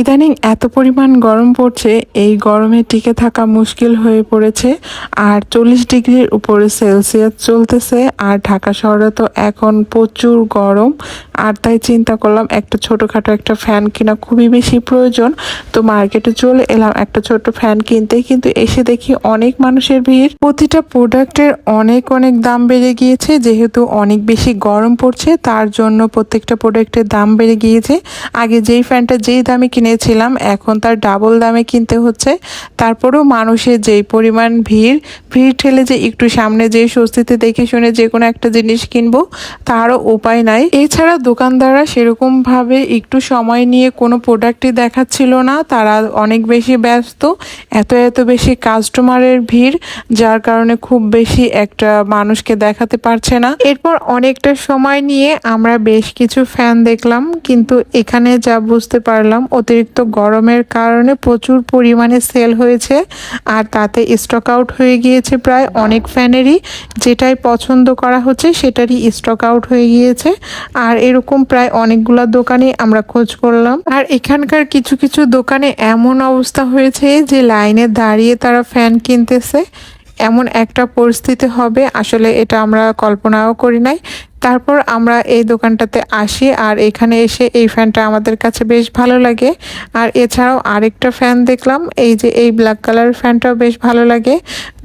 ইদানিং এত পরিমাণ গরম পড়ছে, এই গরমে টিকে থাকা মুশকিল হয়ে পড়েছে। আর চল্লিশ ডিগ্রির উপরে সেলসিয়াস চলতেছে, আর ঢাকা শহরে তো এখন প্রচুর গরম। আর তাই চিন্তা করলাম, একটা ছোটোখাটো একটা ফ্যান কেনা খুবই বেশি প্রয়োজন। তো মার্কেটে চলে এলাম একটা ছোট ফ্যান কিনতে, কিন্তু এসে দেখি অনেক মানুষের ভিড়। প্রতিটা প্রোডাক্টের অনেক অনেক দাম বেড়ে গিয়েছে, যেহেতু অনেক বেশি গরম পড়ছে, তার জন্য প্রত্যেকটা প্রোডাক্টের দাম বেড়ে গিয়েছে। আগে যেই ফ্যানটা যেই দামে কিনেছিলাম এখন তার ডাবল দামে কিনতে হচ্ছে। তারপরেও মানুষের যেই পরিমাণ ভিড় ভিড় ঠেলে যে একটু সামনে যে স্বস্তিতে দেখে শুনে যে কোনো একটা জিনিস কিনবো, তারও উপায় নাই। এছাড়া দোকানদাররা সেরকমভাবে একটু সময় নিয়ে কোনো প্রোডাক্টই দেখাচ্ছিল না। তারা অনেক বেশি ব্যস্ত, এত এত বেশি কাস্টমারের ভিড়, যার কারণে খুব বেশি একটা মানুষকে দেখাতে পারছে না। এরপর অনেকটা সময় নিয়ে আমরা বেশ কিছু ফ্যান দেখলাম, কিন্তু এখানে যা বুঝতে পারলাম, অতিরিক্ত গরমের কারণে প্রচুর পরিমাণে সেল হয়েছে আর তাতে স্টক আউট হয়ে গিয়েছে প্রায় অনেক ফ্যানেরই। যেটাই পছন্দ করা হচ্ছে সেটারই স্টক আউট হয়ে গিয়েছে। আর এরকম প্রায় অনেকগুলো দোকানে আমরা খোঁজ করলাম। আর এখানকার কিছু কিছু দোকানে এমন অবস্থা হয়েছে যে লাইনে দাঁড়িয়ে তারা ফ্যান কিনতেছে। এমন একটা পরিস্থিতি হবে, আসলে এটা আমরা কল্পনাও করি নাই। তারপর আমরা এই দোকানটাতে আসি আর এখানে এসে এই ফ্যানটা আমাদের কাছে বেশ ভালো লাগে। আর এছাড়াও আরেকটা ফ্যান দেখলাম, এই যে এই ব্ল্যাক কালার ফ্যানটাও বেশ ভালো লাগে।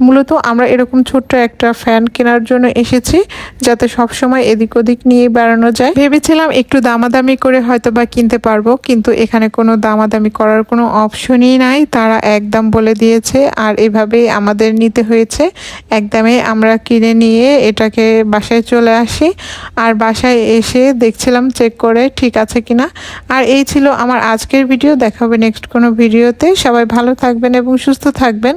মূলত আমরা এরকম ছোট্ট একটা ফ্যান কেনার জন্য এসেছি, যাতে সব সময় এদিক ওদিক নিয়ে বেড়ানো যায়। ভেবেছিলাম একটু দামাদামি করে হয়তো বা কিনতে পারব, কিন্তু এখানে কোনো দামাদামি করার কোনো অপশনই নাই। তারা একদম বলে দিয়েছে, আর এভাবেই আমাদের নিতে হয়েছে। একদমে আমরা কিনে নিয়ে এটাকে বাসায় চলে আসি। আর বাসায় এসে দেখছিলাম চেক করে ঠিক আছে কিনা আর এই ছিল আমার আজকের ভিডিও দেখা হবে নেক্সট কোনো ভিডিওতে সবাই ভালো থাকবেন এবং সুস্থ থাকবেন।